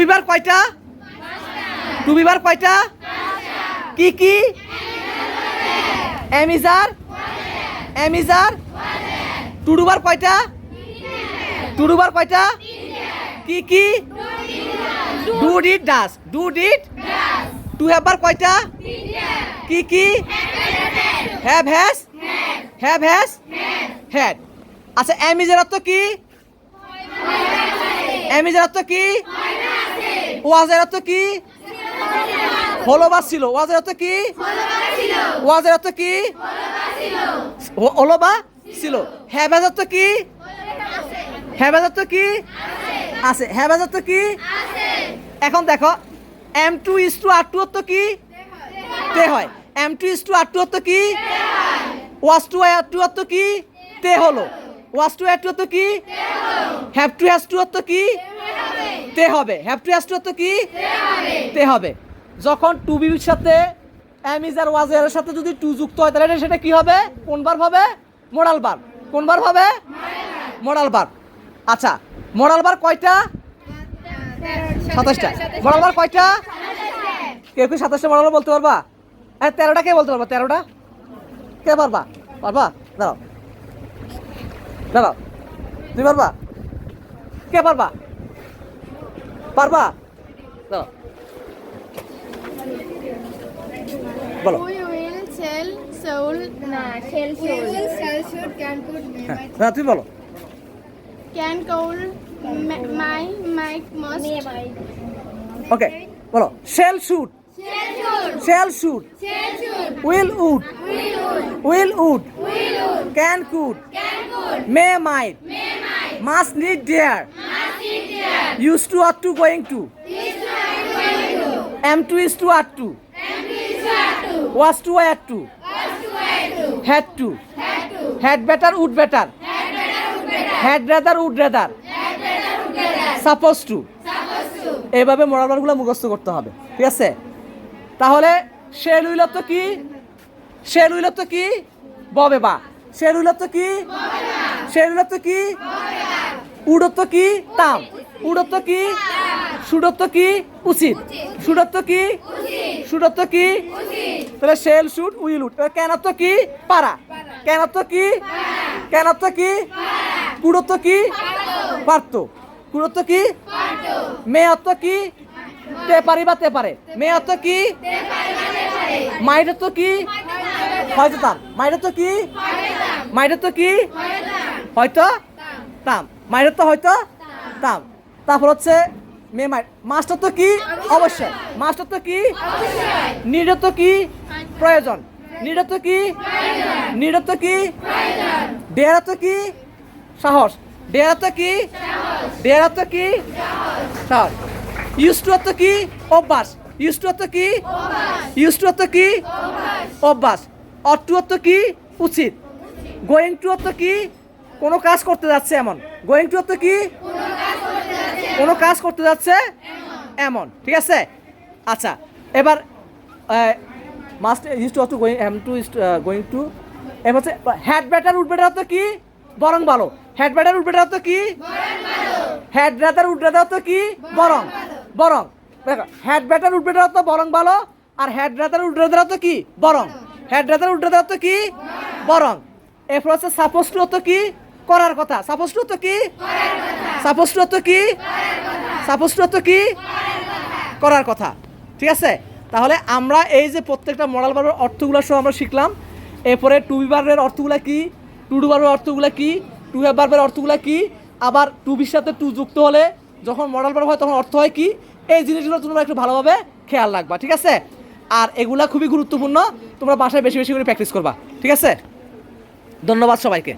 Bieber কয়টা? Two Bieber কয়টা? কি কি? অ্যামিজার? অ্যামিজার? টুডুবার কয়টা? টুডুবার কয়টা? কি কি? Do did does. Do did to হ্যাবার কয়টা? কি কি? Have has have has had. আচ্ছা অ্যামিজার অর্থ কি? অ্যামিজার অর্থ কি? ওয়াজের অর্থ কি হলো বা ছিল ওয়াজের অর্থ কি ওয়াজের অর্থ কি হ- হলো ছিল হ্যাভেজ অর্থ কি হ্যাভেজ অর্থ কি আছে হ্যাভেজ অর্থ কি এখন দেখো am to is to are to অর্থ কি তে হয় am to is to are to অর্থ কি ওয়াস টু আর টু অর্থ কি তে হলো ওয়াস টু আর টু অর্থ কি হ্যাভ টু হ্যাজ টু অর্থ কি তে হবে। হ্যাভ টু টু অর্থ কি? তে হবে। যখন টু বির সাথে অ্যামিজ আর ওয়াজের সাথে যদি টু যুক্ত হয়, তাহলে সেটা কি হবে? কোন বার হবে? মোরাল বার কোন বার হবে? মোরাল বার আচ্ছা মোরাল বার কয়টা? সাতাশটা। মোরাল বার কয়টা? কেউ কি সাতাশটা মোরাল বলতে পারবা? হ্যাঁ তেরোটা কে বলতে পারবা? তেরোটা? কে পারবা? পারবা? দাঁড়াও। দাঁড়াও। তুমি পারবা? কে পারবা? পারবা? বলো। হ্যাঁ, না তুমি বলো। Can could may might must. Okay বলো। Shall should shall should will would. Will would. Will would. Can could. Can could. May might may might must use to are to going to am to is to are to was to are to had to had better would better had rather would rather suppose to এইভাবে মোরালবারগুলো মুখস্থ করতে হবে ঠিক আছে? তাহলে শের উইলত কি? শের তো কি? ববে বা। শের উইলত কি? শের তো কি? উড়ত্ব কি? তাম। উড়ত্ব কি? সুডত্ব কি? উচিত। সুডত্ব কি? সুডত্ব কি? তাহলে শেল শুট উইল উড কেনত্ব কি? পারা কেনত্ব কি? কেনত্ব কি? কুড়ত্ব কি? পারতো কুড়ত্ব কি? মেয়ে অর্থ কি? তে পারি বা তে পারে। মেয়ে অর্থ কি? মাইর কি? হয়তো তাম মাইর কি? মাইর কি? হয়তো তাম। মাইর হয়তো তাম। তারপর হচ্ছে মেয়ে মাইর মাস্টার তো কি অবশ্যই মাস্টার তো কি নিরত কি প্রয়োজন নিরত কি নিরত কি ডেয়ারত কি সাহস ডেয়ারত কি ডেয়ারত কি সাহস অর্থ কি অভ্যাস অর্থ কি অর্থ কি অভ্যাস অর্থ কি উচিত গোয়িং টু অর্থ কি কোনো কাজ করতে যাচ্ছে এমন গোয়িং টু অর্থ কি কোনো কাজ করতে যাচ্ছে? এমন, ঠিক আছে? আচ্ছা এবার must use to to going am to going to এবার হচ্ছে হ্যাড ব্যাটার উড ব্যাটার অর্থ কি? বরং ভালো। হ্যাড ব্যাটার উড ব্যাটার অর্থ কি? হ্যাড ব্যাটার উড ব্যাটার অর্থ কি? বরং বরং। দেখো হ্যাড ব্যাটার উড ব্যাটার অর্থ বরং ভালো, আর হেড ব্যাটার উড ব্যাটার অর্থ কি? বরং। হেড ব্যাটার উড ব্যাটার অর্থ কি? বরং। এরপর হচ্ছে সাপোজ টু অর্থ কি? করার কথা। অর্থ কি? টু কি? টু কি? করার কথা। ঠিক আছে? তাহলে আমরা এই যে প্রত্যেকটা মডেল বারের অর্থগুলো সহ আমরা শিখলাম। এরপরে টু বি বারের অর্থগুলো কি? টু ডু বারের অর্থগুলো কি? টু হ্যাভ বারের অর্থগুলো কি? আবার টু বির সাথে টু যুক্ত হলে যখন মডেল বার হয় তখন অর্থ হয় কি? এই জিনিসগুলো তোমরা একটু ভালোভাবে খেয়াল রাখবা, ঠিক আছে? আর এগুলা খুবই গুরুত্বপূর্ণ। তোমরা বাসায় বেশি বেশি করে প্র্যাকটিস করবা, ঠিক আছে? ধন্যবাদ সবাইকে।